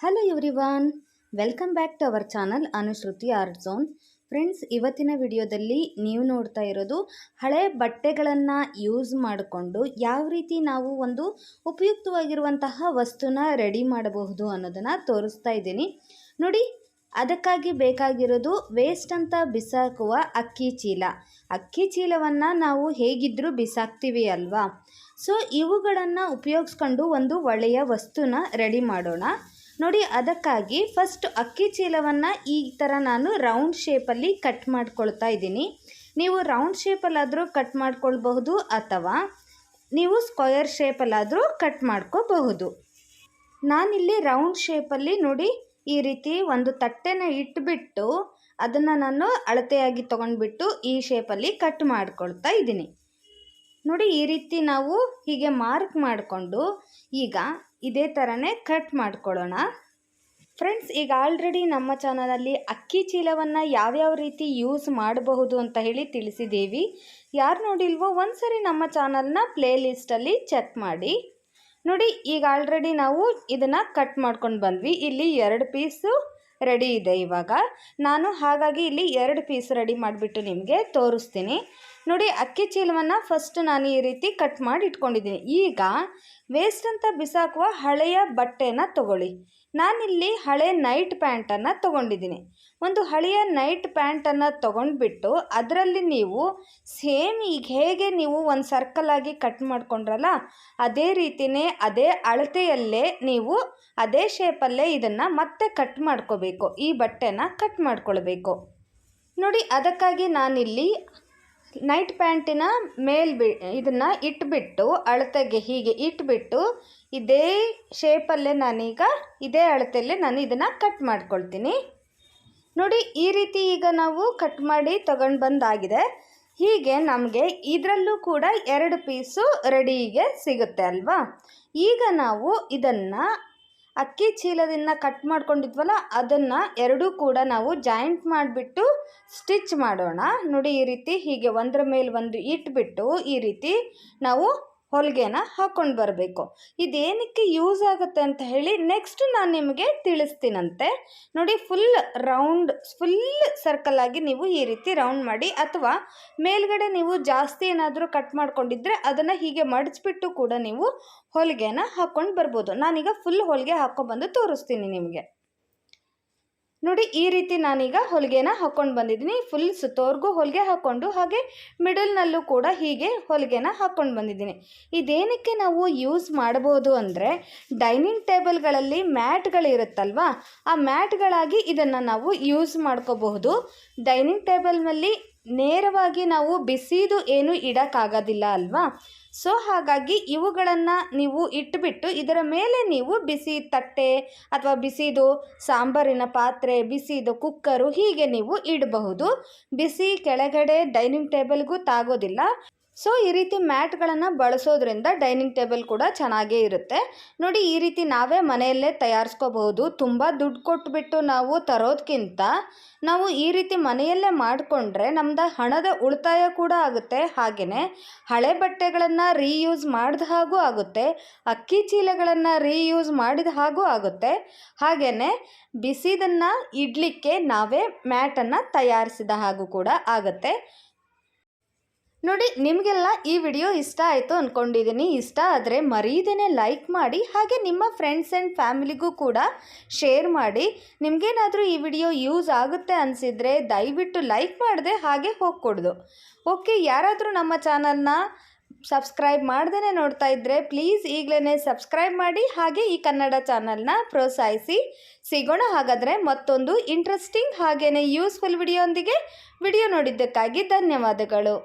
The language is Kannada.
Hello everyone welcome back to our channel Anushruti art zone friends ಇವತ್ತಿನ ವಿಡಿಯೋದಲ್ಲಿ ನೀವು ನೋಡ್ತಾ ಇರೋದು ಹಳೆ ಬಟ್ಟೆಗಳನ್ನು ಯೂಸ್ ಮಾಡಿಕೊಂಡು ಯಾವ ರೀತಿ ನಾವು ಒಂದು ಉಪಯುಕ್ತವಾಗಿರುವಂತಹ ವಸ್ತುನ ರೆಡಿ ಮಾಡಬಹುದು ಅನ್ನೋದನ್ನು ತೋರಿಸ್ತಾ ಇದ್ದೀನಿ. ನೋಡಿ, ಅದಕ್ಕಾಗಿ ಬೇಕಾಗಿರೋದು ವೇಸ್ಟ್ ಅಂತ ಬಿಸಾಕುವ ಅಕ್ಕಿ ಚೀಲ. ಅಕ್ಕಿ ಚೀಲವನ್ನು ನಾವು ಹೇಗಿದ್ದರೂ ಬಿಸಾಕ್ತೀವಿ ಅಲ್ವಾ? ಸೊ ಇವುಗಳನ್ನು ಉಪಯೋಗಿಸ್ಕೊಂಡು ಒಂದು ಒಳ್ಳೆಯ ವಸ್ತುನ ರೆಡಿ ಮಾಡೋಣ. ನೋಡಿ, ಅದಕ್ಕಾಗಿ ಫಸ್ಟ್ ಅಕ್ಕಿ ಚೀಲವನ್ನು ಈ ಥರ ನಾನು ರೌಂಡ್ ಶೇಪಲ್ಲಿ ಕಟ್ ಮಾಡ್ಕೊಳ್ತಾ ಇದ್ದೀನಿ. ನೀವು ರೌಂಡ್ ಶೇಪಲ್ಲಾದರೂ ಕಟ್ ಮಾಡ್ಕೊಳ್ಬಹುದು ಅಥವಾ ನೀವು ಸ್ಕ್ವಯರ್ ಶೇಪಲ್ಲಾದರೂ ಕಟ್ ಮಾಡ್ಕೋಬಹುದು. ನಾನಿಲ್ಲಿ ರೌಂಡ್ ಶೇಪಲ್ಲಿ ನೋಡಿ, ಈ ರೀತಿ ಒಂದು ತಟ್ಟೆನ ಇಟ್ಬಿಟ್ಟು ಅದನ್ನು ನಾನು ಅಳತೆಯಾಗಿ ತೊಗೊಂಡ್ಬಿಟ್ಟು ಈ ಶೇಪಲ್ಲಿ ಕಟ್ ಮಾಡ್ಕೊಳ್ತಾ ಇದ್ದೀನಿ. ನೋಡಿ, ಈ ರೀತಿ ನಾವು ಹೀಗೆ ಮಾರ್ಕ್ ಮಾಡಿಕೊಂಡು ಈಗ ಇದೇ ಥರನೇ ಕಟ್ ಮಾಡ್ಕೊಳ್ಳೋಣ. ಫ್ರೆಂಡ್ಸ್ ಈಗ ಆಲ್ರೆಡಿ ನಮ್ಮ ಚಾನಲಲ್ಲಿ ಅಕ್ಕಿ ಚೀಲವನ್ನು ಯಾವ್ಯಾವ ರೀತಿ ಯೂಸ್ ಮಾಡಬಹುದು ಅಂತ ಹೇಳಿ ತಿಳಿಸಿದ್ದೀವಿ ಯಾರು ನೋಡಿಲ್ವೋ ಒಂದ್ಸರಿ ನಮ್ಮ ಚಾನಲ್ನ ಪ್ಲೇ ಲಿಸ್ಟಲ್ಲಿ ಚೆಕ್ ಮಾಡಿ. ನೋಡಿ, ಈಗ ಆಲ್ರೆಡಿ ನಾವು ಇದನ್ನು ಕಟ್ ಮಾಡ್ಕೊಂಡು ಬಂದ್ವಿ. ಇಲ್ಲಿ ಎರಡು ಪೀಸು ರೆಡಿ ಇದೆ ಇವಾಗ. ನಾನು ಹಾಗಾಗಿ ಇಲ್ಲಿ ಎರಡು ಪೀಸ್ ರೆಡಿ ಮಾಡಿಬಿಟ್ಟು ನಿಮಗೆ ತೋರಿಸ್ತೀನಿ. ನೋಡಿ, ಅಕ್ಕಿ ಚೀಲವನ್ನು ಫಸ್ಟ್ ನಾನು ಈ ರೀತಿ ಕಟ್ ಮಾಡಿ ಇಟ್ಕೊಂಡಿದ್ದೀನಿ. ಈಗ ವೇಸ್ಟ್ ಅಂತ ಬಿಸಾಕುವ ಹಳೆಯ ಬಟ್ಟೆನ ತಗೊಳ್ಳಿ. ನಾನಿಲ್ಲಿ ಹಳೆ ನೈಟ್ ಪ್ಯಾಂಟನ್ನು ತೊಗೊಂಡಿದ್ದೀನಿ. ಒಂದು ಹಳೆಯ ನೈಟ್ ಪ್ಯಾಂಟನ್ನು ತೊಗೊಂಡ್ಬಿಟ್ಟು ಅದರಲ್ಲಿ ನೀವು ಸೇಮ್ ಈಗ ಹೇಗೆ ನೀವು ಒಂದು ಸರ್ಕಲ್ ಆಗಿ ಕಟ್ ಮಾಡ್ಕೊಂಡ್ರಲ್ಲ, ಅದೇ ರೀತಿಯೇ ಅದೇ ಅಳತೆಯಲ್ಲೇ ನೀವು ಅದೇ ಶೇಪಲ್ಲೇ ಇದನ್ನು ಮತ್ತೆ ಕಟ್ ಮಾಡ್ಕೋಬೇಕು. ಈ ಬಟ್ಟೆನ ಕಟ್ ಮಾಡ್ಕೊಳ್ಬೇಕು. ನೋಡಿ, ಅದಕ್ಕಾಗಿ ನಾನಿಲ್ಲಿ ನೈಟ್ ಪ್ಯಾಂಟಿನ ಮೇಲ್ ಬಿ, ಇದನ್ನು ಇಟ್ಬಿಟ್ಟು, ಅಳತೆಗೆ ಹೀಗೆ ಇಟ್ಬಿಟ್ಟು, ಇದೇ ಶೇಪಲ್ಲೇ ನಾನೀಗ, ಇದೇ ಅಳತೆಯಲ್ಲೇ ನಾನು ಇದನ್ನು ಕಟ್ ಮಾಡ್ಕೊಳ್ತೀನಿ. ನೋಡಿ, ಈ ರೀತಿ ಈಗ ನಾವು ಕಟ್ ಮಾಡಿ ತಗೊಂಡು ಬಂದಾಗಿದೆ. ಹೀಗೆ ನಮಗೆ ಇದರಲ್ಲೂ ಕೂಡ ಎರಡು ಪೀಸು ರೆಡಿಗೆ ಸಿಗುತ್ತೆ ಅಲ್ವಾ? ಈಗ ನಾವು ಇದನ್ನು ಅಕ್ಕಿ ಚೀಲದಿಂದ ಕಟ್ ಮಾಡ್ಕೊಂಡಿದ್ವಲ್ಲ, ಅದನ್ನು ಎರಡೂ ಕೂಡ ನಾವು ಜಾಯಿಂಟ್ ಮಾಡಿಬಿಟ್ಟು ಸ್ಟಿಚ್ ಮಾಡೋಣ. ನೋಡಿ ಈ ರೀತಿ ಹೀಗೆ ಒಂದರ ಮೇಲೆ ಒಂದು ಇಟ್ಬಿಟ್ಟು ಈ ರೀತಿ ನಾವು ಹೊಲಿಗೆನ ಹಾಕ್ಕೊಂಡು ಬರಬೇಕು. ಇದೇನಕ್ಕೆ ಯೂಸ್ ಆಗುತ್ತೆ ಅಂತ ಹೇಳಿ ನೆಕ್ಸ್ಟ್ ನಾನು ನಿಮಗೆ ತಿಳಿಸ್ತೀನಂತೆ. ನೋಡಿ ಫುಲ್ ರೌಂಡ್ ಫುಲ್ ಸರ್ಕಲ್ ಆಗಿ ನೀವು ಈ ರೀತಿ ರೌಂಡ್ ಮಾಡಿ ಅಥವಾ ಮೇಲ್ಗಡೆ ನೀವು ಜಾಸ್ತಿ ಏನಾದರೂ ಕಟ್ ಮಾಡ್ಕೊಂಡಿದ್ರೆ ಅದನ್ನು ಹೀಗೆ ಮಡಚಿಬಿಟ್ಟು ಕೂಡ ನೀವು ಹೊಲಿಗೆನ ಹಾಕ್ಕೊಂಡು ಬರ್ಬೋದು. ನಾನೀಗ ಫುಲ್ ಹೊಲಿಗೆ ಹಾಕ್ಕೊಂಡ್ಬಂದು ತೋರಿಸ್ತೀನಿ ನಿಮಗೆ. ನೋಡಿ ಈ ರೀತಿ ನಾನೀಗ ಹೊಲಿಗೆನ ಹಾಕ್ಕೊಂಡು ಬಂದಿದ್ದೀನಿ. ಫುಲ್ ಸುತ್ತೋರ್ಗೂ ಹೊಲಿಗೆ ಹಾಕ್ಕೊಂಡು ಹಾಗೆ ಮಿಡಲ್ನಲ್ಲೂ ಕೂಡ ಹೀಗೆ ಹೊಲಿಗೆನ ಹಾಕ್ಕೊಂಡು ಬಂದಿದ್ದೀನಿ. ಇದೇನಕ್ಕೆ ನಾವು ಯೂಸ್ ಮಾಡಬಹುದು ಅಂದರೆ ಡೈನಿಂಗ್ ಟೇಬಲ್ಗಳಲ್ಲಿ ಮ್ಯಾಟ್ಗಳಿರುತ್ತಲ್ವ ಆ ಮ್ಯಾಟ್ಗಳಾಗಿ ಇದನ್ನು ನಾವು ಯೂಸ್ ಮಾಡ್ಕೋಬಹುದು. ಡೈನಿಂಗ್ ಟೇಬಲ್ನಲ್ಲಿ ನೇರವಾಗಿ ನಾವು ಬಿಸಿದು ಏನು ಇಡೋಕ್ಕಾಗೋದಿಲ್ಲ ಅಲ್ವಾ? ಸೊ ಹಾಗಾಗಿ ಇವುಗಳನ್ನು ನೀವು ಇಟ್ಟುಬಿಟ್ಟು ಇದರ ಮೇಲೆ ನೀವು ಬಿಸಿ ತಟ್ಟೆ ಅಥವಾ ಬಿಸಿದು ಸಾಂಬಾರಿನ ಪಾತ್ರೆ, ಬಿಸಿದು ಕುಕ್ಕರು ಹೀಗೆ ನೀವು ಇಡಬಹುದು. ಬಿಸಿ ಕೆಳಗಡೆ ಡೈನಿಂಗ್ ಟೇಬಲ್ಗೂ ತಾಗೋದಿಲ್ಲ. ಸೊ ಈ ರೀತಿ ಮ್ಯಾಟ್ಗಳನ್ನು ಬಳಸೋದ್ರಿಂದ ಡೈನಿಂಗ್ ಟೇಬಲ್ ಕೂಡ ಚೆನ್ನಾಗೇ ಇರುತ್ತೆ. ನೋಡಿ, ಈ ರೀತಿ ನಾವೇ ಮನೆಯಲ್ಲೇ ತಯಾರಿಸ್ಕೋಬಹುದು. ತುಂಬ ದುಡ್ಡು ಕೊಟ್ಬಿಟ್ಟು ನಾವು ತರೋದಕ್ಕಿಂತ ನಾವು ಈ ರೀತಿ ಮನೆಯಲ್ಲೇ ಮಾಡಿಕೊಂಡ್ರೆ ನಮ್ದು ಹಣದ ಉಳಿತಾಯ ಕೂಡ ಆಗುತ್ತೆ. ಹಾಗೆಯೇ ಹಳೆ ಬಟ್ಟೆಗಳನ್ನು ರೀಯೂಸ್ ಮಾಡಿದ ಹಾಗೂ ಆಗುತ್ತೆ. ಅಕ್ಕಿ ಚೀಲಗಳನ್ನು ರೀಯೂಸ್ ಮಾಡಿದ ಹಾಗೂ ಆಗುತ್ತೆ. ಹಾಗೆಯೇ ಬಿಸಿದನ್ನು ಇಡಲಿಕ್ಕೆ ನಾವೇ ಮ್ಯಾಟನ್ನು ತಯಾರಿಸಿದ ಹಾಗೂ ಕೂಡ ಆಗುತ್ತೆ. ನೋಡಿ, ನಿಮಗೆಲ್ಲ ಈ ವಿಡಿಯೋ ಇಷ್ಟ ಆಯಿತು ಅಂದ್ಕೊಂಡಿದ್ದೀನಿ ಇಷ್ಟ ಆದರೆ ಮರೀದೇನೆ ಲೈಕ್ ಮಾಡಿ, ಹಾಗೆ ನಿಮ್ಮ ಫ್ರೆಂಡ್ಸ್ ಆ್ಯಂಡ್ ಫ್ಯಾಮಿಲಿಗೂ ಕೂಡ ಶೇರ್ ಮಾಡಿ. ನಿಮಗೇನಾದರೂ ಈ ವಿಡಿಯೋ ಯೂಸ್ ಆಗುತ್ತೆ ಅನಿಸಿದರೆ ದಯವಿಟ್ಟು ಲೈಕ್ ಮಾಡಿದೆ ಹಾಗೆ ಹೋಗ್ಕೊಡ್ದು. ಓಕೆ ಯಾರಾದರೂ ನಮ್ಮ ಚಾನಲ್ನ ಸಬ್ಸ್ಕ್ರೈಬ್ ಮಾಡ್ದೇ ನೋಡ್ತಾ ಇದ್ದರೆ ಪ್ಲೀಸ್ ಈಗಲೇ ಸಬ್ಸ್ಕ್ರೈಬ್ ಮಾಡಿ, ಹಾಗೆ ಈ ಕನ್ನಡ ಚಾನಲ್ನ ಪ್ರೋತ್ಸಾಹಿಸಿ. ಸಿಗೋಣ ಹಾಗಾದರೆ ಮತ್ತೊಂದು ಇಂಟ್ರೆಸ್ಟಿಂಗ್ ಹಾಗೆಯೇ ಯೂಸ್ಫುಲ್ ವಿಡಿಯೋ ವಿಡಿಯೋ ನೋಡಿದ್ದಕ್ಕಾಗಿ ಧನ್ಯವಾದಗಳು.